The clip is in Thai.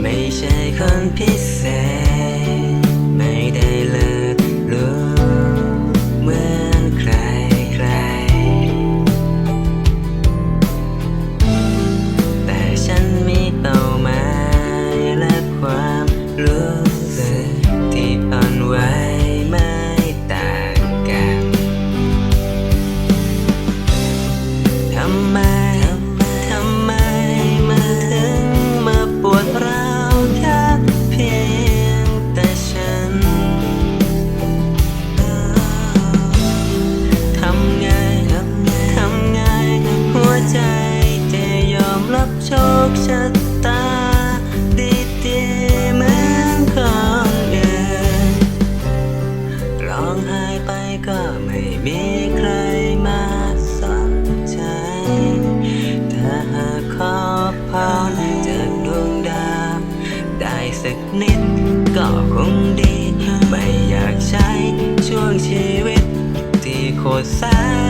没谁肯ใช่ โชคชะตาดีๆเหมือนคนอื่นร้องไห้ไปก็ไม่มีใครมาสนใจ ถ้าหากขอพรจากดวงดาวได้สักนิดก็คงดี ไม่อยากใช้ช่วงชีวิตที่โคตรแสน